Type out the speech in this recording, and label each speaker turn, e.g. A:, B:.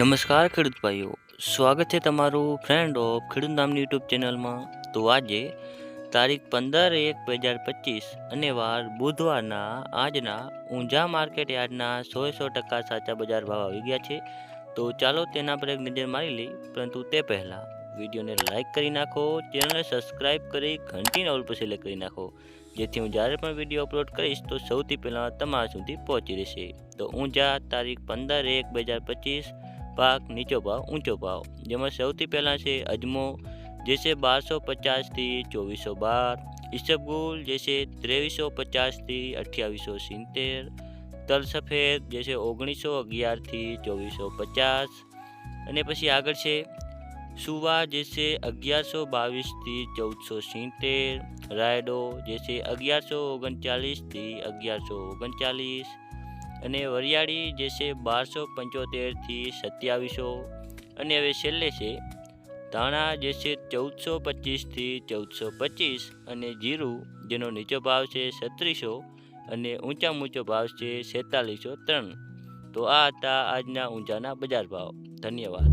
A: નમસ્કાર ખેડૂત ભાઈઓ. સ્વાગત છે તમારું ફ્રેન્ડ ઓફ ખેડૂત નામની યુટ્યુબ ચેનલમાં. તો આજે તારીખ પંદર એક બે હજાર પચીસ અને વાર બુધવારના આજના ઊંઝા માર્કેટ યાર્ડના સો સો ટકા સાચા બજાર ભાવ આવી ગયા છે. તો ચાલો તેના પર એક નજર મારી લઈ પરંતુ તે પહેલાં વિડીયોને લાઇક કરી નાખો, ચેનલને સબસ્ક્રાઇબ કરી ઘંટીના ઓલ પર સિલેક્ટ કરી નાખો. જેથી હું જ્યારે પણ વીડિયો અપલોડ કરીશ તો સૌથી પહેલાં તમારા સુધી પહોંચી રહેશે. તો ઊંઝા તારીખ પંદર એક બે હજાર પચીસ પાક નીચો ભાવ, ઊંચો ભાવ. જેમાં સૌથી પહેલાં છે અજમો, જે છે બારસો પચાસથી ચોવીસો બાર. ઈસબગુલ, જે છે ત્રેવીસો પચાસથી અઠ્યાવીસો સિત્તેર. તલ સફેદ, જે ઓગણીસો અગિયારથી ચોવીસો પચાસ. અને પછી આગળ છે સુવા, જે છે અગિયારસો બાવીસથી ચૌદસો સિત્તેર. રાયડો, જે છે અગિયારસો ઓગણચાલીસથી અગિયારસો ઓગણચાલીસ. અને વરિયાળી જે છે બારસો પંચોતેરથી સત્યાવીસો. અને હવે છેલ્લે છે, ધાણા જે છે ચૌદસો પચીસથી ચૌદસો પચીસ અને જીરું જેનો નીચો ભાવ છે છત્રીસો અને ઊંચામાં ઊંચો ભાવ છે છેતાલીસો ત્રણ. તો આ હતા આજના ઊંચાના બજાર ભાવ. ધન્યવાદ.